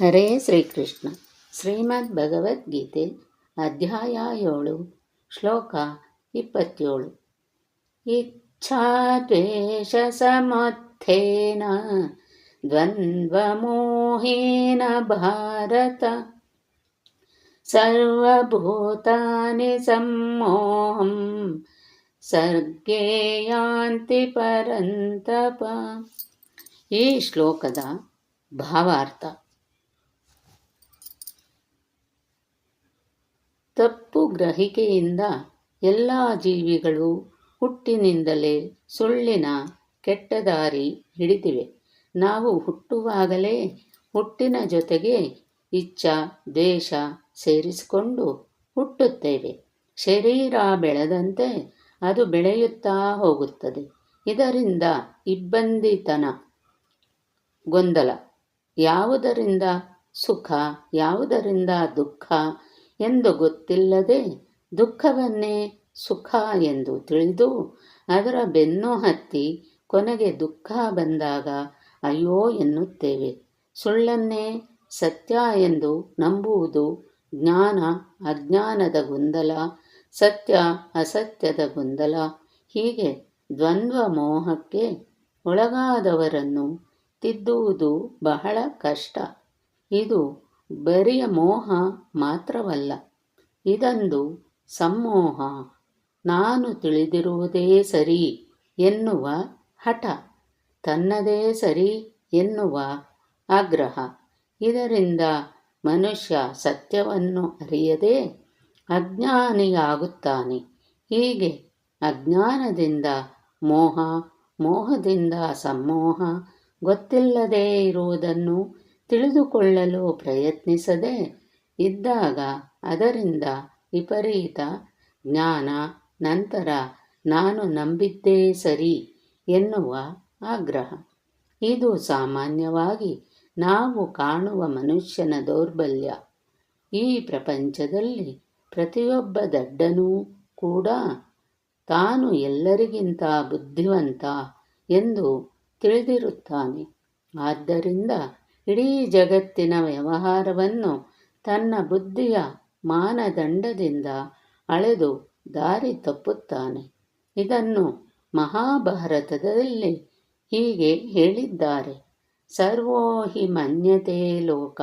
ಹರೇ ಶ್ರೀಕೃಷ್ಣ ಶ್ರೀಮದ್ ಭಗವದ್ಗೀತೆ ಅಧ್ಯಾಯ ಏಳು ಶ್ಲೋಕ ಇಪ್ಪತ್ತೇಳು ಇಚ್ಛಾದ್ವೇಷ ಸಮರ್ಥೇನ ದ್ವಂದ್ವಮೋಹೇನ ಭಾರತ ಸರ್ವಭೂತಾನಿ ಸಮ್ಮೋಹಂ ಸರ್ಗೇ ಯಾಂತಿ ಪರಂತಪ ಈ ಶ್ಲೋಕದ ಭಾವಾರ್ಥ ತಪ್ಪು ಗ್ರಹಿಕೆಯಿಂದ ಎಲ್ಲ ಜೀವಿಗಳು ಹುಟ್ಟಿನಿಂದಲೇ ಸುಳ್ಳಿನ ಕೆಟ್ಟ ದಾರಿ ಹಿಡಿದಿವೆ. ನಾವು ಹುಟ್ಟುವಾಗಲೇ ಹುಟ್ಟಿನ ಜೊತೆಗೆ ಇಚ್ಛಾ ದೇಶ ಸೇರಿಸಿಕೊಂಡು ಹುಟ್ಟುತ್ತೇವೆ. ಶರೀರ ಬೆಳೆದಂತೆ ಅದು ಬೆಳೆಯುತ್ತಾ ಹೋಗುತ್ತದೆ. ಇದರಿಂದ ಇಬ್ಬಂದಿತನ ಗೊಂದಲ, ಯಾವುದರಿಂದ ಸುಖ, ಯಾವುದರಿಂದ ದುಃಖ ಎಂದು ಗೊತ್ತಿಲ್ಲದೆ ದುಃಖವನ್ನೇ ಸುಖ ಎಂದು ತಿಳಿದು ಅದರ ಬೆನ್ನು ಹತ್ತಿ ಕೊನೆಗೆ ದುಃಖ ಬಂದಾಗ, ಅಯ್ಯೋ ಎನ್ನುತ್ತೇವೆ. ಸುಳ್ಳನ್ನೇ ಸತ್ಯ ಎಂದು ನಂಬುವುದು ಜ್ಞಾನ, ಅಜ್ಞಾನದ ಗೊಂದಲ, ಸತ್ಯ ಅಸತ್ಯದ ಗೊಂದಲ. ಹೀಗೆ ದ್ವಂದ್ವ ಮೋಹಕ್ಕೆ ಒಳಗಾದವರನ್ನು ತಿದ್ದುವುದು ಬಹಳ ಕಷ್ಟ. ಇದು ಬರಿಯ ಮೋಹ ಮಾತ್ರವಲ್ಲ, ಇದೊಂದು ಸಮ್ಮೋಹ ನಾನು ತಿಳಿದಿರುವುದೇ ಸರಿ ಎನ್ನುವ ಹಠ, ತನ್ನದೇ ಸರಿ ಎನ್ನುವ ಆಗ್ರಹ. ಇದರಿಂದ ಮನುಷ್ಯ ಸತ್ಯವನ್ನು ಅರಿಯದೆ ಅಜ್ಞಾನಿಯಾಗುತ್ತಾನೆ. ಹೀಗೆ ಅಜ್ಞಾನದಿಂದ ಮೋಹ, ಮೋಹದಿಂದ ಸಮ್ಮೋಹ ಗೊತ್ತಿಲ್ಲದೇ ಇರುವುದನ್ನು ತಿಳಿದುಕೊಳ್ಳಲು ಪ್ರಯತ್ನಿಸದೆ ಇದ್ದಾಗ ಅದರಿಂದ ವಿಪರೀತ ಜ್ಞಾನ, ನಂತರ ನಾನು ನಂಬಿದ್ದೇ ಸರಿ ಎನ್ನುವ ಆಗ್ರಹ. ಇದು ಸಾಮಾನ್ಯವಾಗಿ ನಾವು ಕಾಣುವ ಮನುಷ್ಯನ ದೌರ್ಬಲ್ಯ. ಈ ಪ್ರಪಂಚದಲ್ಲಿ ಪ್ರತಿಯೊಬ್ಬ ದಡ್ಡನೂ ಕೂಡ ತಾನು ಎಲ್ಲರಿಗಿಂತ ಬುದ್ಧಿವಂತ ಎಂದು ತಿಳಿದಿರುತ್ತಾನೆ. ಆದ್ದರಿಂದ ಇಡೀ ಜಗತ್ತಿನ ವ್ಯವಹಾರವನ್ನು ತನ್ನ ಬುದ್ಧಿಯ ಮಾನದಂಡದಿಂದ ಅಳೆದು ದಾರಿ ತಪ್ಪುತ್ತಾನೆ. ಇದನ್ನು ಮಹಾಭಾರತದಲ್ಲಿ ಹೀಗೆ ಹೇಳಿದ್ದಾರೆ. ಸರ್ವೋ ಹಿ ಮನ್ಯತೆ ಲೋಕ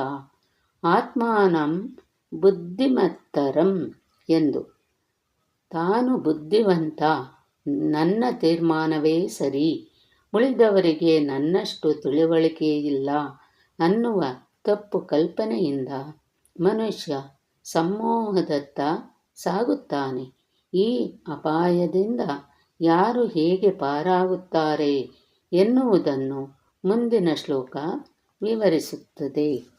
ಆತ್ಮಾನಂ ಬುದ್ಧಿಮತ್ತರಂ ಎಂದು. ತಾನು ಬುದ್ಧಿವಂತ, ನನ್ನ ತೀರ್ಮಾನವೇ ಸರಿ. ಉಳಿದವರಿಗೆ ನನ್ನಷ್ಟು ತಿಳುವಳಿಕೆ ಇಲ್ಲ. ಅನ್ನುವ ತಪ್ಪು ಕಲ್ಪನೆಯಿಂದ ಮನುಷ್ಯ ಸಮ್ಮೋಹದತ್ತ ಸಾಗುತ್ತಾನೆ. ಈ ಅಪಾಯದಿಂದ ಯಾರು ಹೇಗೆ ಪಾರಾಗುತ್ತಾರೆ ಎನ್ನುವುದನ್ನು ಮುಂದಿನ ಶ್ಲೋಕ ವಿವರಿಸುತ್ತದೆ.